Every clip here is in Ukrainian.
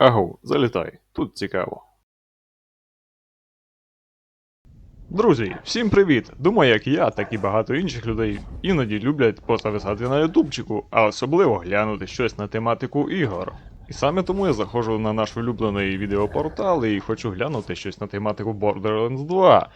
Агу, залітай, тут цікаво. Друзі, всім привіт! Думаю, як я, так і багато інших людей іноді люблять позависати на ютубчику, а особливо глянути щось на тематику ігор. І саме тому я заходжу на наш улюблений відеопортал і хочу глянути щось на тематику Borderlands 2.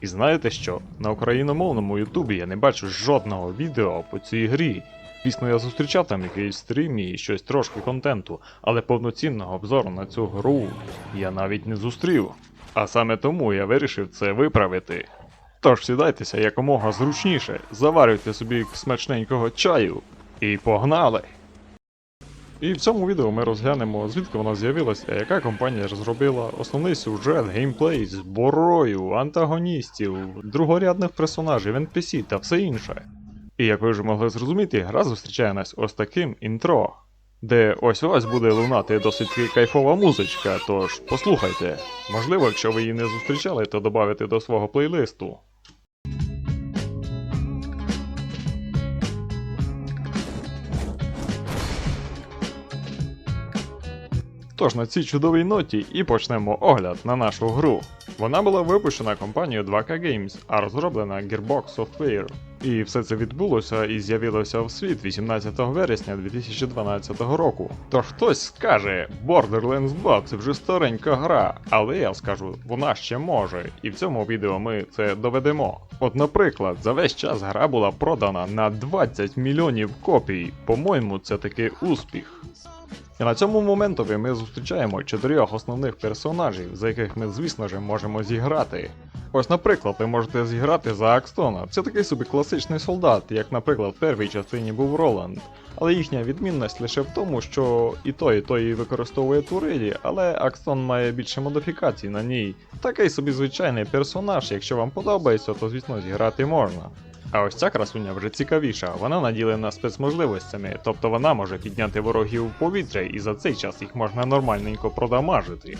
І знаєте що? На україномовному ютубі я не бачу жодного відео по цій грі. Звісно, я зустрічав там якийсь стрім і щось трошки контенту, але повноцінного обзору на цю гру я навіть не зустрів. А саме тому я вирішив це виправити. Тож сідайтеся якомога зручніше, заварюйте собі смачненького чаю і погнали! І в цьому відео ми розглянемо, звідки вона з'явилася, яка компанія розробила основний сюжет, геймплей, зброю, антагоністів, другорядних персонажів, NPC та все інше. І як ви вже могли зрозуміти, гра зустрічає нас ось таким інтро, де ось ось буде лунати досить кайфова музичка, тож послухайте. Можливо, якщо ви її не зустрічали, то додавите до свого плейлисту. Тож на цій чудовій ноті і почнемо огляд на нашу гру. Вона була випущена компанією 2K Games, а розроблена Gearbox Software. І все це відбулося і з'явилося в світ 18 вересня 2012 року. Тож хтось скаже, Borderlands 2 це вже старенька гра, але я скажу, вона ще може, і в цьому відео ми це доведемо. От, наприклад, за весь час гра була продана на 20 мільйонів копій. По-моєму, це таки успіх. І на цьому моментові ми зустрічаємо чотирьох основних персонажів, за яких ми, звісно ж, можемо зіграти. Ось, наприклад, ви можете зіграти за Акстона. Це такий собі класичний солдат, як, наприклад, в першій частині був Роланд. Але їхня відмінність лише в тому, що і той, і той використовує турелі, але Акстон має більше модифікацій на ній. Такий собі звичайний персонаж, якщо вам подобається, то звісно зіграти можна. А ось ця красуня вже цікавіша, вона наділена спецможливостями, тобто вона може підняти ворогів в повітря і за цей час їх можна нормальненько продамажити.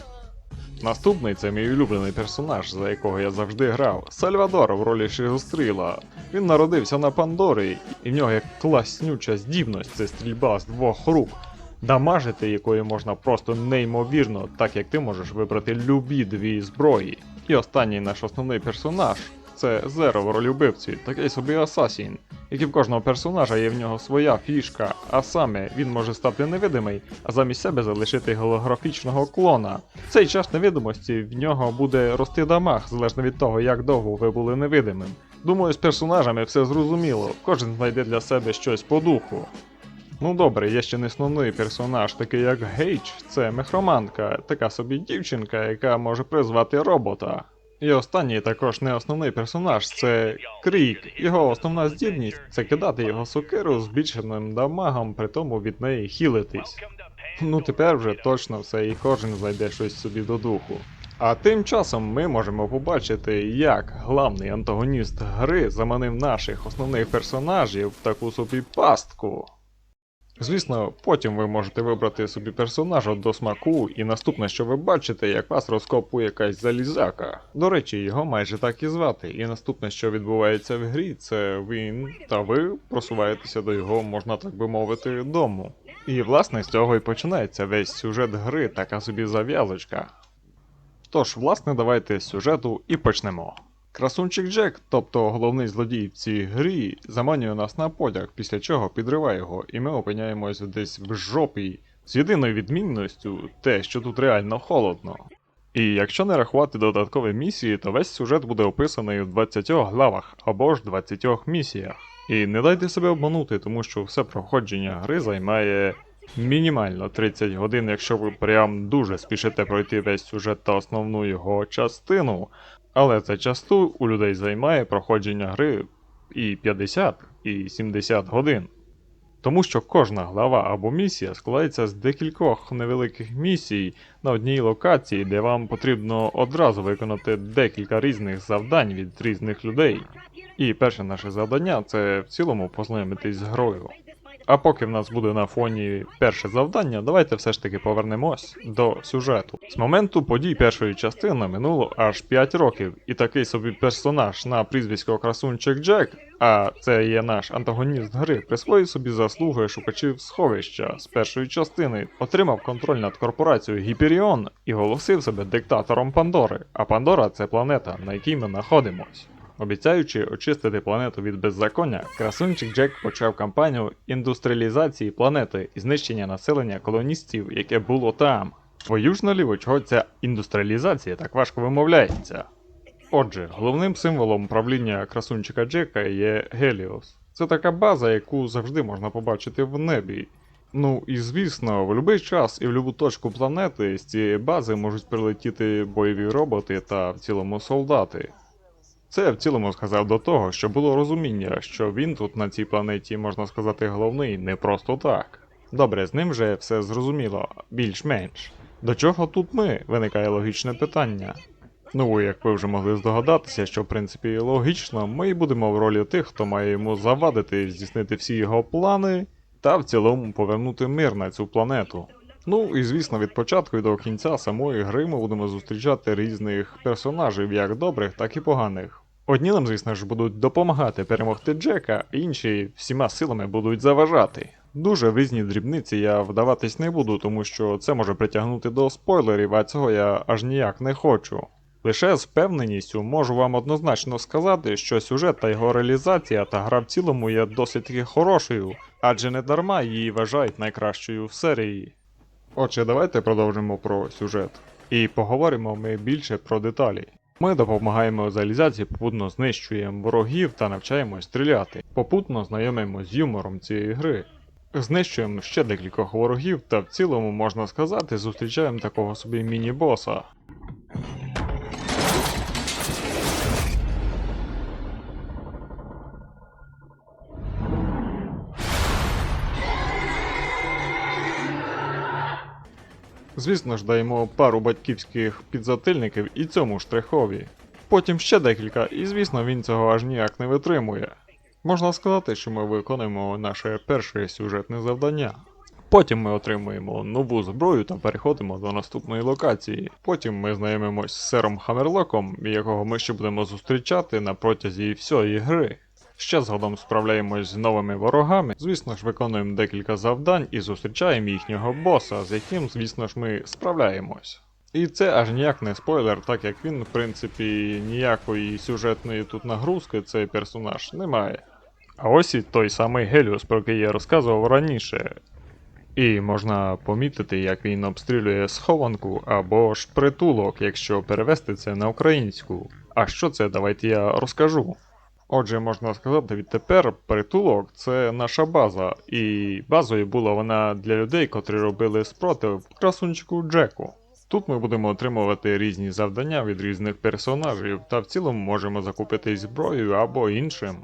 Наступний це мій улюблений персонаж, за якого я завжди грав. Сальвадор в ролі Шигостріла. Він народився на Пандорі, і в нього є класнюча здібність це стрільба з двох рук, дамажити якою можна просто неймовірно, так як ти можеш вибрати любі дві зброї. І останній наш основний персонаж це Зеро в ролі такий собі асасін, як і в кожного персонажа є в нього своя фішка, а саме він може стати невидимий, а замість себе залишити голографічного клона. Цей час невидимості в нього буде рости дамаг, залежно від того, як довго ви були невидимим. Думаю, з персонажами все зрозуміло, кожен знайде для себе щось по духу. Ну добре, є ще не основний персонаж, такий як Гейдж, це мехроманка, така собі дівчинка, яка може призвати робота. І останній також не основний персонаж, це Крік. Його основна здібність це кидати його сокиру збільшеним дамагом, при тому від неї хілитись. Ну тепер вже точно все і кожен знайде щось собі до духу. А тим часом ми можемо побачити, як главний антагоніст гри заманив наших основних персонажів в таку собі пастку. Звісно, потім ви можете вибрати собі персонажа до смаку, і наступне, що ви бачите, як вас розкопує якась залізяка. До речі, його майже так і звати. І наступне, що відбувається в грі, це він та ви просуваєтеся до його, можна так би мовити, дому. І власне з цього і починається весь сюжет гри, така собі зав'язочка. Тож, власне, давайте з сюжету і почнемо. Красунчик Джек, тобто головний злодій в цій грі, заманює нас на потяг, після чого підриває його, і ми опиняємось десь в жопі. З єдиною відмінністю те, що тут реально холодно. І якщо не рахувати додаткові місії, то весь сюжет буде описаний у 20 главах або ж 20 місіях. І не дайте себе обманути, тому що все проходження гри займає мінімально 30 годин, якщо ви прям дуже спішите пройти весь сюжет та основну його частину. Але це часто у людей займає проходження гри і 50, і 70 годин. Тому що кожна глава або місія складається з декількох невеликих місій на одній локації, де вам потрібно одразу виконати декілька різних завдань від різних людей. І перше наше завдання це в цілому познайомитись з грою. А поки в нас буде на фоні перше завдання, давайте все ж таки повернемось до сюжету. З моменту подій першої частини минуло аж 5 років, і такий собі персонаж на прізвисько Красунчик Джек, а це є наш антагоніст гри, присвоїв собі заслуги шукачів сховища з першої частини, отримав контроль над корпорацією Гіперіон і голосив себе диктатором Пандори. А Пандора це планета, на якій ми знаходимось. Обіцяючи очистити планету від беззаконня, красунчик Джек почав кампанію індустріалізації планети і знищення населення колоністів, яке було там. Твою ж наліво, чого ця індустріалізація так важко вимовляється. Отже, головним символом правління красунчика Джека є Геліос. Це така база, яку завжди можна побачити в небі. Ну і звісно, в будь-який час і в будь-яку точку планети з цієї бази можуть прилетіти бойові роботи та в цілому солдати. Це я в цілому сказав до того, що було розуміння, що він тут на цій планеті, можна сказати, головний не просто так. Добре, з ним вже все зрозуміло, більш-менш. До чого тут ми? виникає логічне питання. Ну, як ви вже могли здогадатися, що в принципі логічно, ми і будемо в ролі тих, хто має йому завадити здійснити всі його плани та в цілому повернути мир на цю планету. Ну і звісно, від початку і до кінця самої гри ми будемо зустрічати різних персонажів, як добрих, так і поганих. Одні нам, звісно ж, будуть допомагати перемогти Джека, інші всіма силами будуть заважати. Дуже в різні дрібниці я вдаватись не буду, тому що це може притягнути до спойлерів, а цього я аж ніяк не хочу. Лише з впевненістю можу вам однозначно сказати, що сюжет та його реалізація та гра в цілому є досить таки хорошою, адже не дарма її вважають найкращою в серії. Отже, давайте продовжимо про сюжет. І поговоримо ми більше про деталі. Ми допомагаємо залізації, попутно знищуємо ворогів та навчаємось стріляти. Попутно знайомимось з юмором цієї гри. Знищуємо ще декількох ворогів, та в цілому, можна сказати, зустрічаємо такого собі міні-боса. Звісно ж, даємо пару батьківських підзатильників і цьому штрихові. Потім ще декілька, і звісно, він цього аж ніяк не витримує. Можна сказати, що ми виконуємо наше перше сюжетне завдання. Потім ми отримуємо нову зброю та переходимо до наступної локації. Потім ми знайомимось з сером Хамерлоком, якого ми ще будемо зустрічати на протязі всієї гри. Ще згодом справляємось з новими ворогами, звісно ж, виконуємо декілька завдань і зустрічаємо їхнього боса, з яким, звісно ж, ми справляємось. І це аж ніяк не спойлер, так як він, в принципі, ніякої сюжетної тут нагрузки цей персонаж не має. А ось і той самий Геліус, про який я розказував раніше. І можна помітити, як він обстрілює схованку або ж притулок, якщо перевести це на українську. А що це, давайте я розкажу. Отже, можна сказати, відтепер притулок це наша база, і базою була вона для людей, котрі робили спротив красунчику Джеку. Тут ми будемо отримувати різні завдання від різних персонажів, та в цілому можемо закупити зброю або іншим.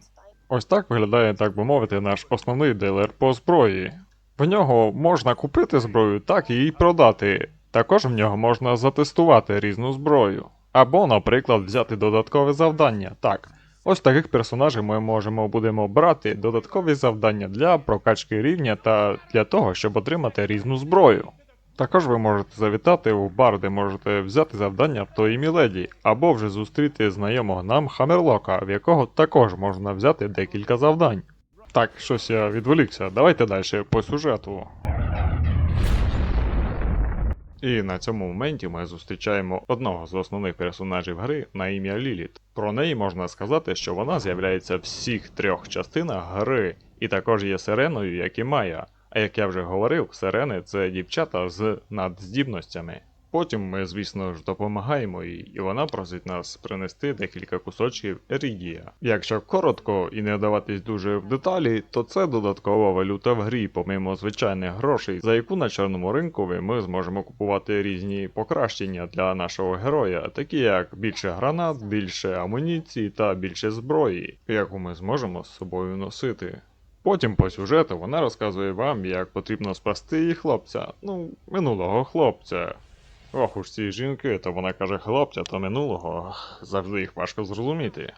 Ось так виглядає, так би мовити, наш основний дилер по зброї. В нього можна купити зброю, так і продати. Також в нього можна затестувати різну зброю. Або, наприклад, взяти додаткове завдання. Так, ось таких персонажів ми можемо будемо брати додаткові завдання для прокачки рівня та для того, щоб отримати різну зброю. Також ви можете завітати в бар, де можете взяти завдання в тої міледі, або вже зустріти знайомого нам Хамерлока, в якого також можна взяти декілька завдань. Так, щось я відволікся, давайте далі по сюжету. І на цьому моменті ми зустрічаємо одного з основних персонажів гри на ім'я Ліліт. Про неї можна сказати, що вона з'являється в всіх трьох частинах гри, і також є сиреною, як і Майя. А як я вже говорив, сирени це дівчата з надздібностями. Потім ми, звісно ж, допомагаємо їй, і вона просить нас принести декілька кусочків Ерідія. Якщо коротко і не вдаватись дуже в деталі, то це додаткова валюта в грі, помимо звичайних грошей, за яку на чорному ринкові ми зможемо купувати різні покращення для нашого героя, такі як більше гранат, більше амуніції та більше зброї, яку ми зможемо з собою носити. Потім по сюжету вона розказує вам, як потрібно спасти її хлопця, ну, минулого хлопця. Ох уж ці жінки, то вона каже хлопця, то минулого, завжди їх важко зрозуміти.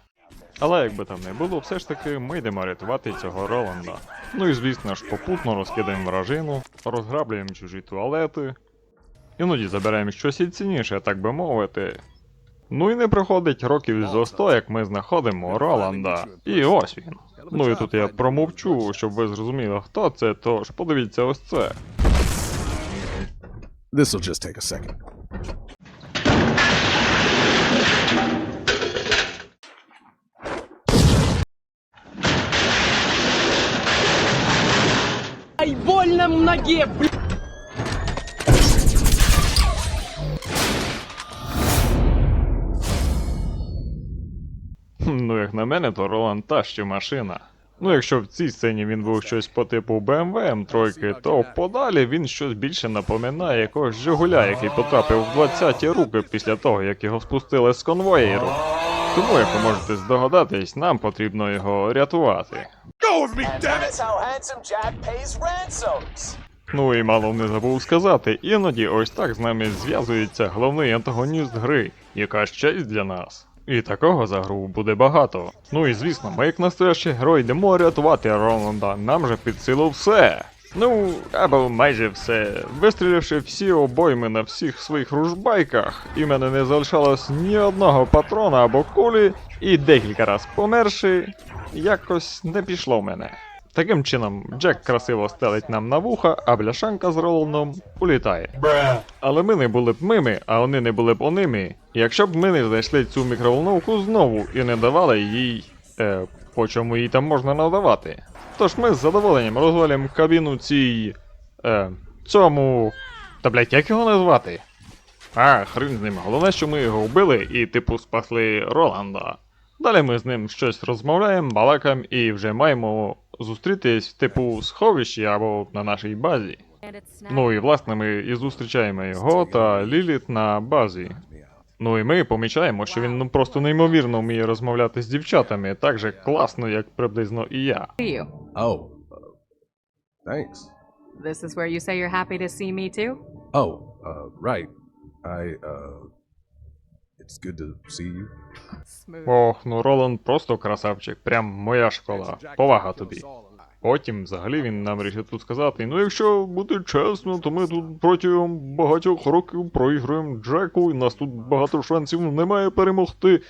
Але як би там не було, все ж таки ми йдемо рятувати цього Роланда. Ну і звісно ж, попутно розкидаємо вражину, розграблюємо чужі туалети. Іноді забираємо щось і цінніше, так би мовити. Ну і не проходить років зо сто, як ми знаходимо Роланда. І ось він. Ну і тут я промовчу, щоб ви зрозуміли, хто це, тож подивіться ось це. This'll just take a second. Ай, больно в ноге, блядь! Хм, Ну, як на мене, то Роланд та ще машина. Ну, якщо в цій сцені він був щось по типу BMW М3, то подалі він щось більше напоминає якогось Жигуля, який потрапив в 20-ті руки після того, як його спустили з конвоєру. Тому, як ви можете здогадатись, нам потрібно його рятувати. Ну і мало не забув сказати, іноді ось так з нами зв'язується головний антагоніст гри, яка ж честь для нас. І такого за гру буде багато. Ну і звісно, ми як настоящий герой йдемо рятувати Роланда, нам же під силу все. Ну, або майже все. Вистріливши всі обойми на всіх своїх ружбайках, і мене не залишалось ні одного патрона або кулі, і декілька раз померши, якось не пішло в мене. Таким чином, Джек красиво стелить нам на вуха, а бляшанка з Роландом улітає. Але ми не були б мими, а вони не були б оними, якщо б ми не знайшли цю мікроволновку знову і не давали їй. Е, по чому їй там можна надавати. Тож ми з задоволенням розвалимо кабіну цій. Е, цьому. Та блять, як його назвати? А, хрен з ним. Головне, що ми його вбили і, типу, спасли Роланда. Далі ми з ним щось розмовляємо, балакаємо і вже маємо зустрітись, типу, в сховищі або на нашій базі. Ну і власне ми і зустрічаємо його та Ліліт на базі. Ну і ми помічаємо, що він ну просто неймовірно вміє розмовляти з дівчатами, так же класно, як приблизно і я. Oh, uh, thanks. This is where you say you're happy to see me too? Oh, uh, right. I, uh, it's good to see you. Ох, ну Роланд просто красавчик, прям моя школа. Повага тобі. Потім, взагалі, він нам рішив тут сказати: ну якщо бути чесно, то ми тут протягом багатьох років проігруємо Джеку, і нас тут багато шансів немає перемогти.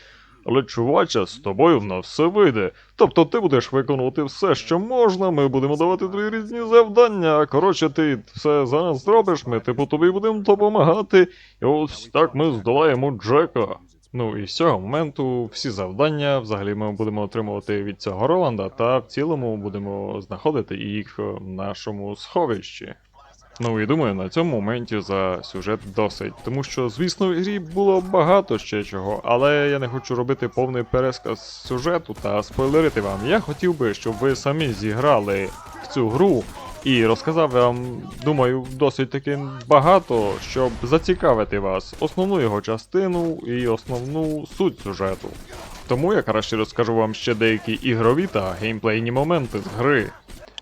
Але чуваче, з тобою в нас все вийде. Тобто ти будеш виконувати все, що можна, ми будемо давати тобі різні завдання. Коротше, ти все за нас зробиш, ми типу тобі будемо допомагати. І ось так ми здолаємо Джека. Ну і з цього моменту всі завдання взагалі ми будемо отримувати від цього Роланда, та в цілому будемо знаходити їх в нашому сховищі. Ну і думаю, на цьому моменті за сюжет досить, тому що, звісно, в грі було багато ще чого, але я не хочу робити повний пересказ сюжету та спойлерити вам. Я хотів би, щоб ви самі зіграли в цю гру і розказав вам, думаю, досить таки багато, щоб зацікавити вас основну його частину і основну суть сюжету. Тому я краще розкажу вам ще деякі ігрові та геймплейні моменти з гри.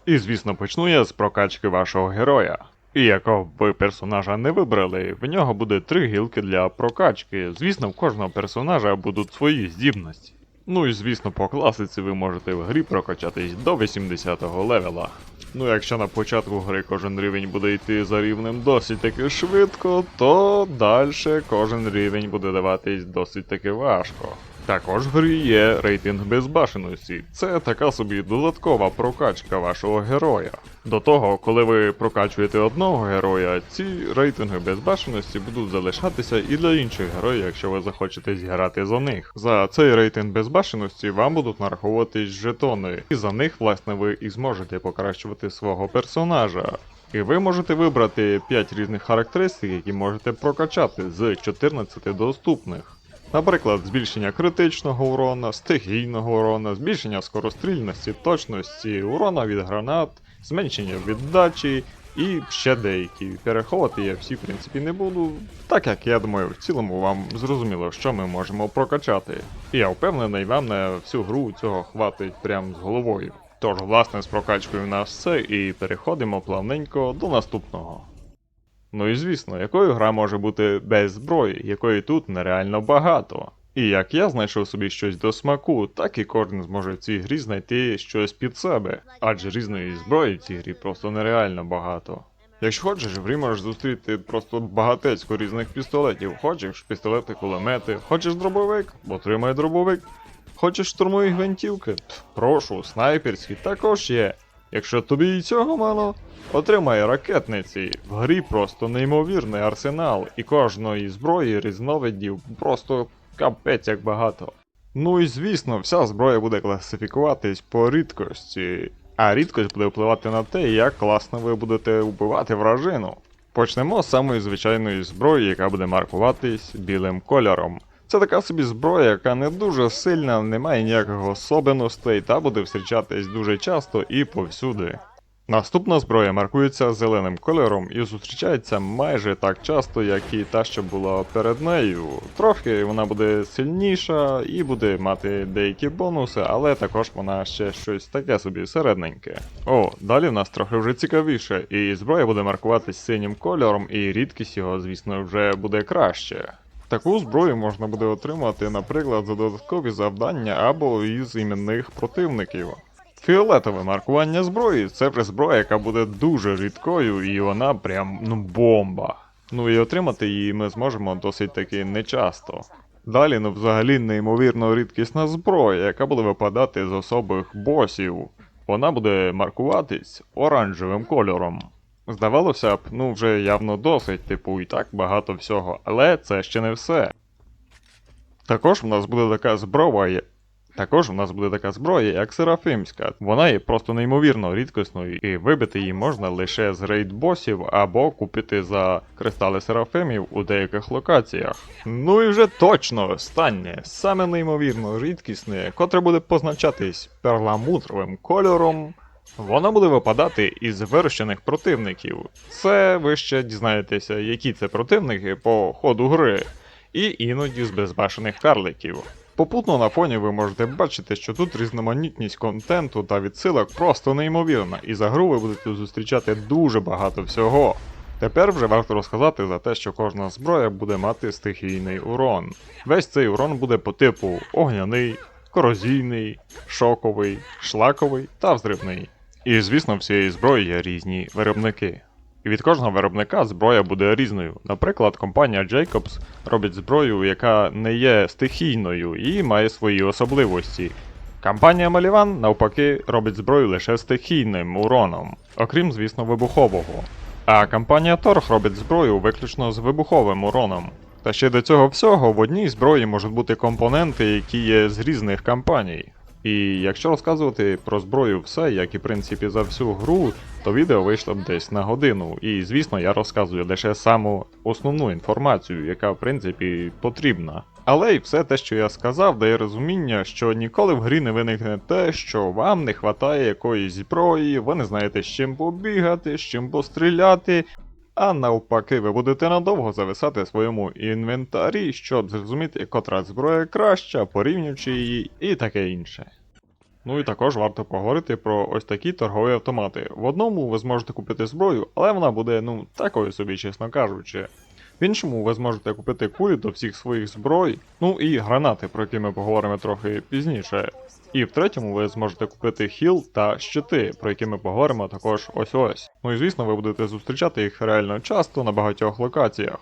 І звісно, почну я з прокачки вашого героя. І якого б ви персонажа не вибрали, в нього буде три гілки для прокачки. Звісно, в кожного персонажа будуть свої здібності. Ну і звісно, по класиці ви можете в грі прокачатись до 80-го левела. Ну, якщо на початку гри кожен рівень буде йти за рівнем досить таки швидко, то далі кожен рівень буде даватись досить таки важко. Також в грі є рейтинг безбашеності. Це така собі додаткова прокачка вашого героя. До того, коли ви прокачуєте одного героя, ці рейтинги безбашеності будуть залишатися і для інших героїв, якщо ви захочете зіграти за них. За цей рейтинг безбашеності вам будуть нараховуватись жетони, і за них, власне, ви і зможете покращувати свого персонажа. І ви можете вибрати 5 різних характеристик, які можете прокачати з 14 доступних. Наприклад, збільшення критичного урона, стихійного урона, збільшення скорострільності, точності, урона від гранат, зменшення віддачі і ще деякі. Переховувати я всі, в принципі, не буду, так як я думаю, в цілому вам зрозуміло, що ми можемо прокачати. І я впевнений, вам на всю гру цього хватить прям з головою. Тож, власне, з прокачкою в нас все, і переходимо плавненько до наступного. Ну і звісно, якою гра може бути без зброї, якої тут нереально багато. І як я знайшов собі щось до смаку, так і кожен зможе в цій грі знайти щось під себе, адже різної зброї в цій грі просто нереально багато. Якщо хочеш, в грі можеш зустріти просто багатецько різних пістолетів. Хочеш пістолети, кулемети, хочеш дробовик, отримай дробовик. Хочеш штурмові гвинтівки? Прошу, снайперські також є. Якщо тобі і цього мало, отримай ракетниці. В грі просто неймовірний арсенал, і кожної зброї різновидів просто капець як багато. Ну і звісно, вся зброя буде класифікуватись по рідкості, а рідкость буде впливати на те, як класно ви будете вбивати вражину. Почнемо з самої звичайної зброї, яка буде маркуватись білим кольором. Це така собі зброя, яка не дуже сильна, не має ніяких особливостей та буде зустрічатись дуже часто і повсюди. Наступна зброя маркується зеленим кольором і зустрічається майже так часто, як і та, що була перед нею. Трохи вона буде сильніша і буде мати деякі бонуси, але також вона ще щось таке собі середненьке. О, далі в нас трохи вже цікавіше, і зброя буде маркуватись синім кольором, і рідкість його, звісно, вже буде краще. Таку зброю можна буде отримати, наприклад, за додаткові завдання або із іменних противників. Фіолетове маркування зброї це вже зброя, яка буде дуже рідкою, і вона прям ну бомба. Ну і отримати її ми зможемо досить таки нечасто. Далі, ну взагалі неймовірно рідкісна зброя, яка буде випадати з особих босів. Вона буде маркуватись оранжевим кольором. Здавалося б, ну вже явно досить, типу, і так багато всього, але це ще не все. Також в нас буде така зброя. Також в нас буде така зброя, як Серафимська. Вона є просто неймовірно рідкісною, і вибити її можна лише з рейд-босів або купити за кристали Серафимів у деяких локаціях. Ну і вже точно останнє, саме неймовірно рідкісне, котре буде позначатись перламутровим кольором. Воно буде випадати із вирощених противників. Це ви ще дізнаєтеся, які це противники по ходу гри, і іноді з безбашених карликів. Попутно на фоні ви можете бачити, що тут різноманітність контенту та відсилок просто неймовірна, і за гру ви будете зустрічати дуже багато всього. Тепер вже варто розказати за те, що кожна зброя буде мати стихійний урон. Весь цей урон буде по типу огняний, корозійний, шоковий, шлаковий та взривний. І звісно, всієї зброї є різні виробники. І від кожного виробника зброя буде різною. Наприклад, компанія Jacobs робить зброю, яка не є стихійною і має свої особливості. Компанія Malivan, навпаки, робить зброю лише стихійним уроном, окрім, звісно, вибухового. А компанія Torch робить зброю виключно з вибуховим уроном. Та ще до цього всього в одній зброї можуть бути компоненти, які є з різних компаній. І якщо розказувати про зброю все, як і в принципі за всю гру, то відео вийшло б десь на годину. І звісно, я розказую лише саму основну інформацію, яка в принципі потрібна. Але й все те, що я сказав, дає розуміння, що ніколи в грі не виникне те, що вам не вистачає якоїсь зброї, ви не знаєте з чим побігати, з чим постріляти. А навпаки, ви будете надовго зависати в своєму інвентарі, щоб зрозуміти, котра зброя краща, порівнюючи її і таке інше. Ну і також варто поговорити про ось такі торгові автомати. В одному ви зможете купити зброю, але вона буде, ну, такою собі, чесно кажучи. В іншому ви зможете купити кулі до всіх своїх зброй, ну і гранати, про які ми поговоримо трохи пізніше. І в третьому ви зможете купити хіл та щити, про які ми поговоримо також ось ось. Ну і звісно, ви будете зустрічати їх реально часто на багатьох локаціях.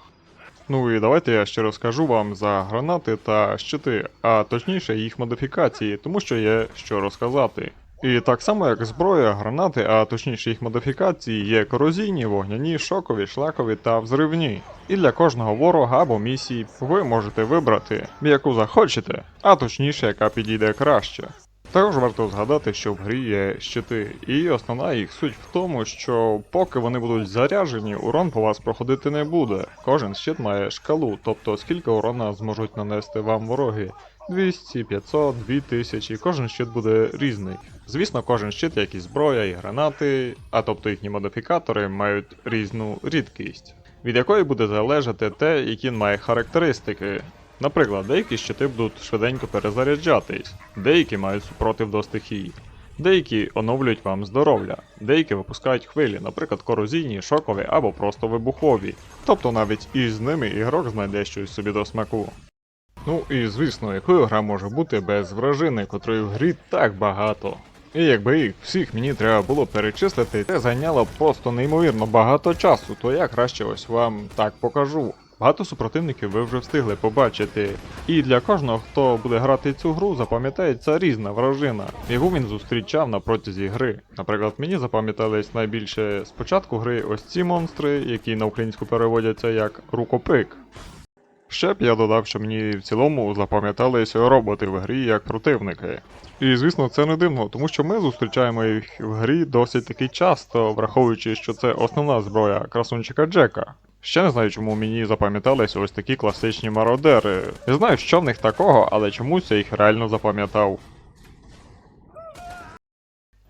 Ну і давайте я ще розкажу вам за гранати та щити, а точніше їх модифікації, тому що є що розказати. І так само як зброя, гранати, а точніше їх модифікації, є корозійні, вогняні, шокові, шлакові та взривні. І для кожного ворога або місії ви можете вибрати, яку захочете, а точніше, яка підійде краще. Також варто згадати, що в грі є щити, і основна їх суть в тому, що поки вони будуть заряжені, урон по вас проходити не буде. Кожен щит має шкалу, тобто скільки урона зможуть нанести вам вороги. 200, 500, 2000, кожен щит буде різний. Звісно, кожен щит, як і зброя, і гранати, а тобто їхні модифікатори, мають різну рідкість, від якої буде залежати те, які він має характеристики. Наприклад, деякі щити будуть швиденько перезаряджатись, деякі мають супротив до стихій, деякі оновлюють вам здоров'я, деякі випускають хвилі, наприклад, корозійні, шокові або просто вибухові. Тобто навіть із ними ігрок знайде щось собі до смаку. Ну і звісно, якою гра може бути без вражини, котрої в грі так багато. І якби їх всіх мені треба було перечислити, це зайняло просто неймовірно багато часу, то я краще ось вам так покажу. Багато супротивників ви вже встигли побачити. І для кожного, хто буде грати цю гру, запам'ятається різна вражина, яку він зустрічав на протязі гри. Наприклад, мені запам'ятались найбільше спочатку гри ось ці монстри, які на українську переводяться як рукопик. Ще б я додав, що мені в цілому запам'яталися роботи в грі як противники. І звісно, це не дивно, тому що ми зустрічаємо їх в грі досить таки часто, враховуючи, що це основна зброя красунчика Джека. Ще не знаю, чому мені запам'яталися ось такі класичні мародери. Не знаю, що в них такого, але чомусь я їх реально запам'ятав.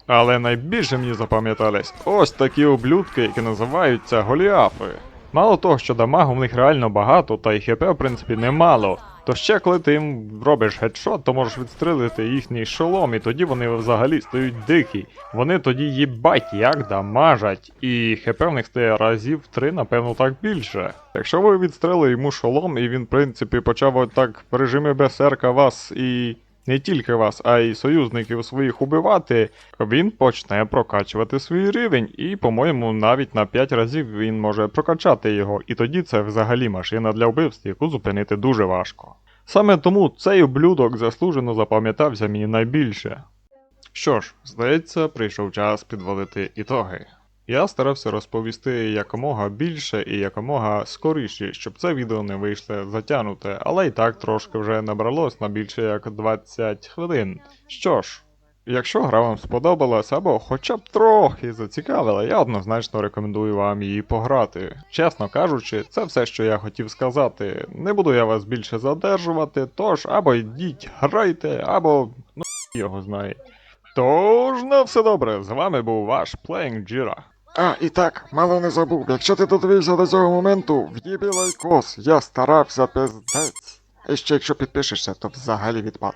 Але найбільше мені запам'ятались ось такі ублюдки, які називаються голіафи. Мало того, що дамагу в них реально багато, та й хп в принципі немало. То ще коли ти їм робиш хедшот, то можеш відстрелити їхній шолом, і тоді вони взагалі стають дикі. Вони тоді їбать як дамажать, і хп в них стає разів три, напевно, так більше. Якщо ви відстрелили йому шолом, і він, в принципі, почав отак в режимі берсерка вас і не тільки вас, а й союзників своїх убивати, він почне прокачувати свій рівень, і, по-моєму, навіть на 5 разів він може прокачати його, і тоді це взагалі машина для вбивств, яку зупинити дуже важко. Саме тому цей ублюдок заслужено запам'ятався мені найбільше. Що ж, здається, прийшов час підводити ітоги. Я старався розповісти якомога більше і якомога скоріше, щоб це відео не вийшло затягнуте, але і так трошки вже набралось на більше як 20 хвилин. Що ж, якщо гра вам сподобалась або хоча б трохи зацікавила, я однозначно рекомендую вам її пограти. Чесно кажучи, це все, що я хотів сказати. Не буду я вас більше задержувати, тож або йдіть, грайте, або ну його знає. Тож, на все добре, з вами був ваш Playing Jira. А, і так, мало не забув, якщо ти додивився до цього моменту, в'їбі лайкос, я старався пиздець. І ще якщо підпишешся, то взагалі відпад.